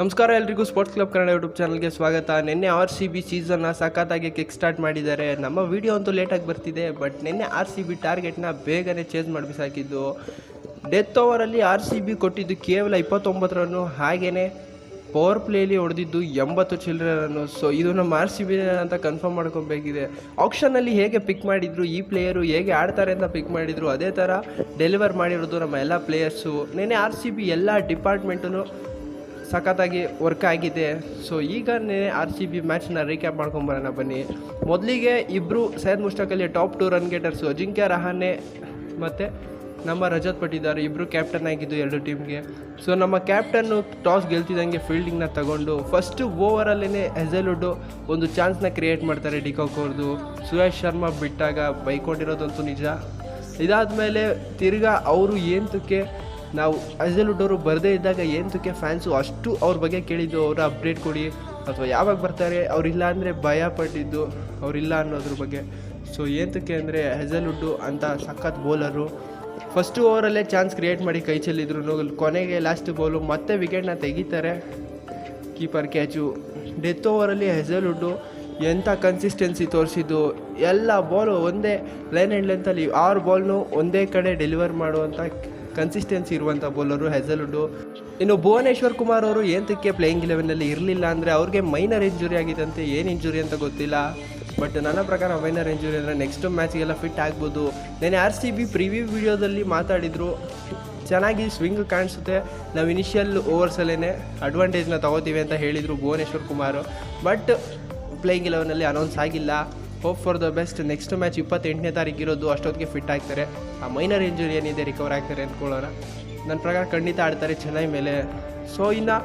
ನಮಸ್ಕಾರ ಎಲ್ರಿಗೂ sports club Kannada YouTube ಚಾನಲ್ಗೆ ಸ್ವಾಗತ. ನಿನ್ನೆ ಆರ್ ಸಿ ಬಿ ಸೀಸನ್ನ ಸಖತ್ತಾಗಿ ಕಿಕ್ ಸ್ಟಾರ್ಟ್ ಮಾಡಿದ್ದಾರೆ. ನಮ್ಮ ವಿಡಿಯೋ ಅಂತೂ ಲೇಟಾಗಿ ಬರ್ತಿದೆ ಬಟ್ ನಿನ್ನೆ ಆರ್ ಸಿ ಬಿ ಟಾರ್ಗೆಟ್ನ ಬೇಗನೆ ಚೇಂಜ್ ಮಾಡಬೇಕಾಗಿದ್ದು ಡೆತ್ ಓವರಲ್ಲಿ ಆರ್ ಸಿ ಬಿ ಕೊಟ್ಟಿದ್ದು ಕೇವಲ ಇಪ್ಪತ್ತೊಂಬತ್ತು ರನ್ನು ಹಾಗೆಯೇ ಪವರ್ ಪ್ಲೇಲಿ ಹೊಡೆದಿದ್ದು ಎಂಬತ್ತು ಚಿಲ್ಡ್ರನ್ನು ರನ್ನು ಸೊ ಇದು ನಮ್ಮ ಆರ್ ಸಿ ಬಿ ಅಂತ ಕನ್ಫರ್ಮ್ ಮಾಡ್ಕೊಬೇಕಿದೆ. ಆಪ್ಷನಲ್ಲಿ ಹೇಗೆ ಪಿಕ್ ಮಾಡಿದ್ರು, ಈ ಪ್ಲೇಯರು ಹೇಗೆ ಆಡ್ತಾರೆ ಅಂತ ಪಿಕ್ ಮಾಡಿದ್ರು, ಅದೇ ಥರ ಡೆಲಿವರ್ ಮಾಡಿರೋದು ನಮ್ಮ ಎಲ್ಲ ಪ್ಲೇಯರ್ಸು ನಿನ್ನೆ ಆರ್ ಸಿ ಬಿ ಎಲ್ಲ ಡಿಪಾರ್ಟ್ಮೆಂಟೂ ಸಖತ್ತಾಗಿ ವರ್ಕ್ ಆಗಿದೆ. ಸೊ ಈಗನೇ ಆರ್ ಸಿ ಬಿ ಮ್ಯಾಚ್ನ ರೀಕ್ಯಾಪ್ ಮಾಡ್ಕೊಂಬರೋಣ ಬನ್ನಿ. ಮೊದಲಿಗೆ ಇಬ್ಬರು Syed Mushtaq Ali top two run getters Ajinkya Rahane ಮತ್ತು ನಮ್ಮ ರಜತ್ ಪಟ್ಟಿದ್ದಾರೆ ಇಬ್ಬರು ಕ್ಯಾಪ್ಟನ್ ಆಗಿದ್ದು ಎರಡು ಟೀಮ್ಗೆ ಸೊ ನಮ್ಮ ಕ್ಯಾಪ್ಟನ್ನು ಟಾಸ್ ಗೆಲ್ತಿದ್ದಂಗೆ ಫೀಲ್ಡಿಂಗ್ನ ತಗೊಂಡು ಫಸ್ಟು ಓವರಲ್ಲೇ ಹೆಸಲ್ವುಡ್ಡು ಒಂದು ಚಾನ್ಸ್ನ ಕ್ರಿಯೇಟ್ ಮಾಡ್ತಾರೆ ಡಿಕಾಕ್ ಸುರೇಶ್ ಶರ್ಮಾ ಬಿಟ್ಟಾಗ ಬೈಕೊಂಡಿರೋದಂತೂ ನಿಜ. ಇದಾದಮೇಲೆ ತಿರ್ಗಾ ಅವರು ಏಂತಕ್ಕೆ ನಾವು ಅವರು ಬರದೇ ಇದ್ದಾಗ ಏನಕ್ಕೆ ಫ್ಯಾನ್ಸು ಅಷ್ಟು ಅವ್ರ ಬಗ್ಗೆ ಕೇಳಿದ್ದು ಅವರ ಅಪ್ಡೇಟ್ ಕೊಡಿ, ಅಥವಾ ಯಾವಾಗ ಬರ್ತಾರೆ, ಅವರಿಲ್ಲ ಅಂದರೆ ಭಯ ಪಟ್ಟಿದ್ದು ಅವರಿಲ್ಲ ಅನ್ನೋದ್ರ ಬಗ್ಗೆ. ಸೊ ಏನಕ್ಕೆ ಅಂದರೆ ಹೆಸಲ್ವುಡ್ಡು ಅಂತ ಸಖತ್ ಬೌಲರು ಫಸ್ಟು ಓವರಲ್ಲೇ ಚಾನ್ಸ್ ಕ್ರಿಯೇಟ್ ಮಾಡಿ ಕೈ ಚೆಲ್ಲಿದ್ರು. ಕೊನೆಗೆ ಲಾಸ್ಟ್ ಬೌಲು ಮತ್ತೆ ವಿಕೆಟ್ನ ತೆಗಿತಾರೆ ಕೀಪರ್ ಕ್ಯಾಚು ಡೆತ್ ಓವರಲ್ಲಿ ಹೆಸಲ್ವುಡ್ಡು ಎಂಥ ಕನ್ಸಿಸ್ಟೆನ್ಸಿ ತೋರಿಸಿದ್ದು, ಎಲ್ಲ ಬಾಲು ಒಂದೇ ಲೈನ್ ಆ್ಯಂಡ್ ಲೆಂತಲ್ಲಿ ಆರು ಬಾಲ್ನು ಒಂದೇ ಕಡೆ ಡೆಲಿವರ್ ಮಾಡುವಂಥ ಕನ್ಸಿಸ್ಟೆನ್ಸಿ ಇರುವಂಥ ಬೌಲರು ಹೆಸಲುಡು ಇನ್ನು ಭುವನೇಶ್ವರ್ ಕುಮಾರ್ ಅವರು ಏಂತಕ್ಕೆ ಪ್ಲೇಯಿಂಗ್ ಇಲೆವೆನಲ್ಲಿ ಇರಲಿಲ್ಲ ಅಂದರೆ ಅವ್ರಿಗೆ ಮೈನರ್ ಇಂಜುರಿ ಆಗಿದಂತೆ ಏನು ಇಂಜುರಿ ಅಂತ ಗೊತ್ತಿಲ್ಲ. ಬಟ್ ನನ್ನ ಪ್ರಕಾರ ಮೈನರ್ ಇಂಜುರಿ ಅಂದರೆ ನೆಕ್ಸ್ಟ್ ಮ್ಯಾಚ್ಗೆಲ್ಲ ಫಿಟ್ ಆಗ್ಬೋದು. ನೆನೆ ಆರ್ ಸಿ ಬಿ ಪ್ರಿವ್ಯೂ ವಿಡಿಯೋದಲ್ಲಿ ಮಾತಾಡಿದರು, ಚೆನ್ನಾಗಿ ಸ್ವಿಂಗ್ ಕಾಣಿಸುತ್ತೆ. ನಾವು ಇನಿಷಿಯಲ್ ಓವರ್ಸಲ್ಲೇ ಅಡ್ವಾಂಟೇಜ್ನ ತಗೋತೀವಿ ಅಂತ ಹೇಳಿದರು ಭುವನೇಶ್ವರ್ ಕುಮಾರ್. ಬಟ್ ಪ್ಲೇಯಿಂಗ್ ಇಲೆವೆನಲ್ಲಿ ಅನೌನ್ಸ್ ಆಗಿಲ್ಲ. Hope for the best next match ಇಪ್ಪತ್ತೆಂಟನೇ ತಾರೀಕು ಇರೋದು. ಅಷ್ಟೊತ್ತಿಗೆ ಫಿಟ್ ಆಗ್ತಾರೆ. ಆ ಮೈನರ್ ಇಂಜುರಿ ಏನಿದೆ ರಿಕವರ್ ಆಗ್ತಾರೆ ಅಂದ್ಕೊಳ್ಳೋಣ. ನನ್ನ ಪ್ರಕಾರ ಖಂಡಿತ ಆಡ್ತಾರೆ ಚೆನ್ನೈ ಮೇಲೆ. ಸೊ ಇನ್ನು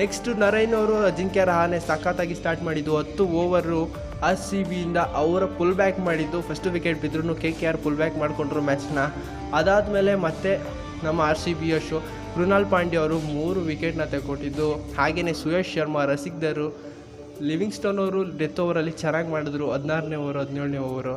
ನೆಕ್ಸ್ಟ್ ನರೈನ್ ಅವರು ಅಜಿಂಕ್ಯ ರಹಾನೆ ಸಖತ್ತಾಗಿ ಸ್ಟಾರ್ಟ್ ಮಾಡಿದ್ದು. ಹತ್ತು ಓವರು ಆರ್ ಸಿ ಬಿಯಿಂದ ಅವರ ಪುಲ್ ಬ್ಯಾಕ್ ಮಾಡಿದ್ದು. ಫಸ್ಟ್ ವಿಕೆಟ್ ಬಿದ್ದರೂ K K R pull back ಮಾಡಿಕೊಂಡ್ರು ಮ್ಯಾಚ್ನ ಅದಾದಮೇಲೆ ಮತ್ತೆ ನಮ್ಮ R C B Yash Krunal Pandya ಅವರು ಮೂರು ವಿಕೆಟ್ನ ತೆಗೆಕೊಟ್ಟಿದ್ದು ಹಾಗೆಯೇ ಸುಯೇಶ್ ಶರ್ಮಾ ರಸಿಕ್ದರು ಲಿವಿಂಗ್ಸ್ಟೋನ್ ಅವರು ಡೆತ್ ಓವರಲ್ಲಿ ಚೆನ್ನಾಗಿ ಮಾಡಿದ್ರು, ಹದಿನಾರನೇ ಓವರ್, ಹದಿನೇಳನೇ ಓವರು.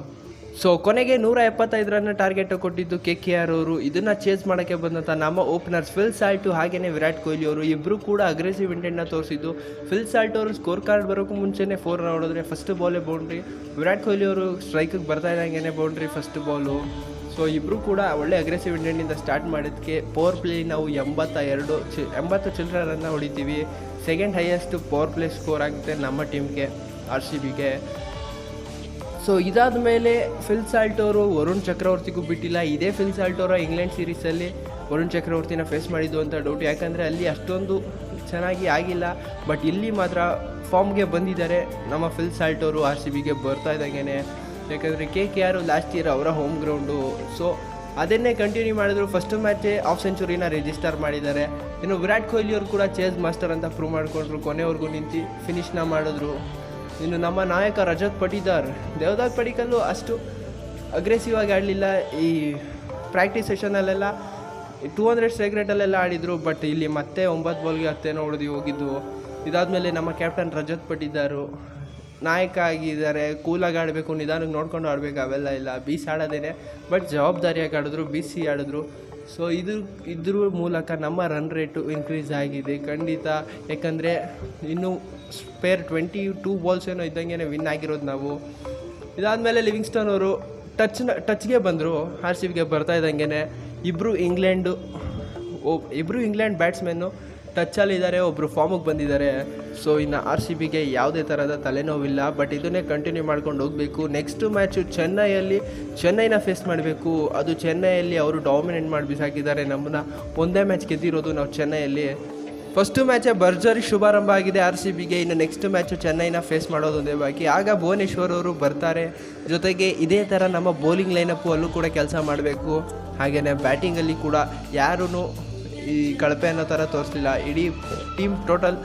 ಸೊ ಕೊನೆಗೆ ನೂರ ಎಪ್ಪತ್ತೈದು ರನ್ನ ಟಾರ್ಗೆಟ್ ಕೊಟ್ಟಿದ್ದು ಕೆ ಕೆ ಆರ್ ಅವರು. ಇದನ್ನು ಚೇಸ್ ಮಾಡೋಕ್ಕೆ ಬಂದಂಥ ನಮ್ಮ ಓಪನರ್ ಫಿಲ್ ಸಾಲ್ಟು ಹಾಗೆಯೇ ವಿರಾಟ್ ಕೊಹ್ಲಿ ಅವರು. ಇಬ್ಬರು ಕೂಡ ಅಗ್ರೆಸಿವ್ ಇಂಟೆಂಟ್ನ ತೋರಿಸಿದ್ದು. ಫಿಲ್ ಸಾಲ್ಟ್ ಅವರು ಸ್ಕೋರ್ ಕಾರ್ಡ್ ಬರೋಕ್ಕೂ ಮುಂಚೆನೇ ಫೋರ್ ಹೊಡೆದ್ರೆ ಫಸ್ಟ್ ಬಾಲೇ ಬೌಂಡ್ರಿ ವಿರಾಟ್ ಕೊಹ್ಲಿ ಅವರು ಸ್ಟ್ರೈಕಿಗೆ ಬರ್ತಾ ಇದ್ದಂಗೆ ಬೌಂಡ್ರಿ ಫಸ್ಟ್ ಬಾಲು ಸೊ ಇಬ್ಬರು ಕೂಡ ಒಳ್ಳೆ ಅಗ್ರೆಸಿವ್ ಇಂಟೆಂಟಿಂದ ಸ್ಟಾರ್ಟ್ ಮಾಡಿದ್ದಕ್ಕೆ ಪವರ್ ಪ್ಲೇ ನಾವು ಎಂಬತ್ತ ಎರಡು ಚಿ ಎಂಬತ್ತು ಚಿಲ್ಲರೆ ಹೊಡಿತೀವಿ. Second highest power play score ಆಗುತ್ತೆ ನಮ್ಮ ಟೀಮ್ಗೆ ಆರ್ ಸಿ ಬಿಗೆ ಸೊ ಇದಾದ ಮೇಲೆ ಫಿಲ್ ಸಾಲ್ಟ್ ಅವರು ವರುಣ್ ಚಕ್ರವರ್ತಿಗೂ ಬಿಟ್ಟಿಲ್ಲ. ಇದೇ ಫಿಲ್ ಸಾಲ್ಟ್ ಅವರ ಇಂಗ್ಲೆಂಡ್ ಸೀರೀಸಲ್ಲಿ ವರುಣ್ ಚಕ್ರವರ್ತಿನ ಫೇಸ್ ಮಾಡಿದ್ದು ಅಂತ ಡೌಟ್ ಯಾಕಂದರೆ ಅಲ್ಲಿ ಅಷ್ಟೊಂದು ಚೆನ್ನಾಗಿ ಆಗಿಲ್ಲ. ಬಟ್ ಇಲ್ಲಿ ಮಾತ್ರ ಫಾರ್ಮ್ಗೆ ಬಂದಿದ್ದಾರೆ ನಮ್ಮ ಫಿಲ್ ಸಾಲ್ಟ್ ಅವರು ಆರ್ ಸಿ ಬಿಗೆ ಬರ್ತಾ ಇದ್ದಂಗೆ ಯಾಕಂದರೆ K K R last year ಅವರ ಹೋಮ್ ಗ್ರೌಂಡು ಸೊ ಅದನ್ನೇ ಕಂಟಿನ್ಯೂ ಮಾಡಿದ್ರು. ಫಸ್ಟ್ ಮ್ಯಾಚೇ ಆಫ್ ಸೆಂಚುರಿನ ರಿಜಿಸ್ಟರ್ ಮಾಡಿದ್ದಾರೆ. ಇನ್ನು ವಿರಾಟ್ ಕೊಹ್ಲಿ ಅವರು ಕೂಡ ಚೇಸ್ ಮಾಸ್ಟರ್ ಅಂತ ಪ್ರೂವ್ ಮಾಡಿಕೊಂಡ್ರು. ಕೊನೆವರೆಗೂ ನಿಂತು ಫಿನಿಶ್ನ ಮಾಡಿದ್ರು. ಇನ್ನು ನಮ್ಮ ನಾಯಕ ರಜತ್ ಪಟಿದಾರ್ ದೇವದಾಗ್ ಪಡಿಕಲ್ಲು ಅಷ್ಟು ಅಗ್ರೆಸಿವ್ ಆಗಿ ಆಡಲಿಲ್ಲ. ಈ ಪ್ರಾಕ್ಟೀಸ್ ಸೆಷನಲ್ಲೆಲ್ಲ ಟೂ ಹಂಡ್ರೆಡ್ ಸೇಕ್ರೆಟಲ್ಲೆಲ್ಲ ಆಡಿದರು. ಬಟ್ ಇಲ್ಲಿ ಮತ್ತೆ ಒಂಬತ್ತು ಬಾಲ್ಗೆ ಹತ್ತೇನೋ ಹೊಡೆದು ಹೋಗಿದ್ದು. ಇದಾದಮೇಲೆ ನಮ್ಮ ಕ್ಯಾಪ್ಟನ್ ರಜತ್ ಪಟ್ಟಿದ್ದಾರು ನಾಯಕ ಆಗಿದ್ದಾರೆ ಕೂಲಾಗಿ ಆಡಬೇಕು ನಿಧಾನಕ್ಕೆ ನೋಡ್ಕೊಂಡು ಆಡಬೇಕು, ಅವೆಲ್ಲ ಇಲ್ಲ. ಬೀಸಿ ಆಡೋದೇನೆ ಬಟ್ ಜವಾಬ್ದಾರಿಯಾಗಿ ಆಡಿದ್ರು, ಬಿಸಿ ಆಡಿದ್ರು. ಸೊ ಇದು, ಇದ್ರ ಮೂಲಕ ನಮ್ಮ ರನ್ ರೇಟು ಇನ್ಕ್ರೀಸ್ ಆಗಿದೆ. ಖಂಡಿತ. ಯಾಕಂದರೆ, ಇನ್ನೂ ಸ್ಪೇರ್ ಟ್ವೆಂಟಿ ಟೂ ಬಾಲ್ಸ್ ಏನೋ ಇದ್ದಂಗೆ ವಿನ್ ಆಗಿರೋದು ನಾವು. ಇದಾದಮೇಲೆ ಲಿವಿಂಗ್ಸ್ಟನ್ ಅವರು ಟಚ್ನ ಟಚ್ಗೆ ಬಂದರು. ಆರ್ ಸಿ ಬಿಗೆ ಬರ್ತಾ ಇದ್ದಂಗೆ ಇಬ್ಬರು ಇಂಗ್ಲೆಂಡು ಓ ಇಬ್ಬರು ಇಂಗ್ಲೆಂಡ್ ಬ್ಯಾಟ್ಸ್ಮೆನ್ನು ಟಚ್ಚಲ್ಲಿದ್ದಾರೆ ಒಬ್ಬರು ಫಾರ್ಮಿಗೆ ಬಂದಿದ್ದಾರೆ. ಸೊ ಇನ್ನು ಆರ್ ಸಿ ಬಿಗೆ ಯಾವುದೇ ಥರದ ತಲೆನೋವಿಲ್ಲ. ಬಟ್ ಇದನ್ನೇ ಕಂಟಿನ್ಯೂ ಮಾಡ್ಕೊಂಡು ಹೋಗಬೇಕು. ನೆಕ್ಸ್ಟ್ ಮ್ಯಾಚು ಚೆನ್ನೈಯಲ್ಲಿ, ಚೆನ್ನೈನ ಫೇಸ್ ಮಾಡಬೇಕು. ಅದು ಚೆನ್ನೈಯಲ್ಲಿ ಅವರು ಡಾಮಿನೇಟ್ ಮಾಡಿ ಬಿಸಾಕಿದ್ದಾರೆ. ನಮ್ಮನ್ನ ಒಂದೇ ಮ್ಯಾಚ್ ಗೆದ್ದಿರೋದು ನಾವು ಚೆನ್ನೈಯಲ್ಲಿ. ಫಸ್ಟು ಮ್ಯಾಚೇ ಭರ್ಜರಿ ಶುಭಾರಂಭ ಆಗಿದೆ ಆರ್ ಸಿ ಬಿಗೆ ಇನ್ನು ನೆಕ್ಸ್ಟ್ ಮ್ಯಾಚು ಚೆನ್ನೈನ ಫೇಸ್ ಮಾಡೋದೊಂದೇ ಬಾಕಿ. ಆಗ ಭುವನೇಶ್ವರ್ ಅವರು ಬರ್ತಾರೆ. ಜೊತೆಗೆ ಇದೇ ಥರ ನಮ್ಮ ಬೌಲಿಂಗ್ ಲೈನಪ್ಪು ಅಲ್ಲೂ ಕೂಡ ಕೆಲಸ ಮಾಡಬೇಕು. ಹಾಗೆಯೇ ಬ್ಯಾಟಿಂಗಲ್ಲಿ ಕೂಡ ಯಾರೂ ಈ ಕಳಪೆ ಅನ್ನೋ ಥರ ತೋರಿಸಲಿಲ್ಲ. ಇಡೀ ಟೀಮ್ ಟೋಟಲ್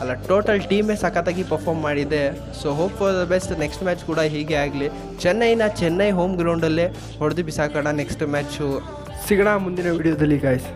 ಅಲ್ಲ ಟೋಟಲ್ ಟೀಮೇ ಸಖತ್ತಾಗಿ ಪರ್ಫಾರ್ಮ್ ಮಾಡಿದೆ. So hope for the best next match ಕೂಡ ಹೀಗೆ ಆಗಲಿ. ಚೆನ್ನೈನ ಚೆನ್ನೈ ಹೋಮ್ ಗ್ರೌಂಡಲ್ಲೇ ಹೊಡೆದು ಬಿಸಾಕೋಣ. ನೆಕ್ಸ್ಟ್ ಮ್ಯಾಚು ಸಿಗೋಣ ಮುಂದಿನ ವಿಡಿಯೋದಲ್ಲಿ ಗಾಯ್ಸ್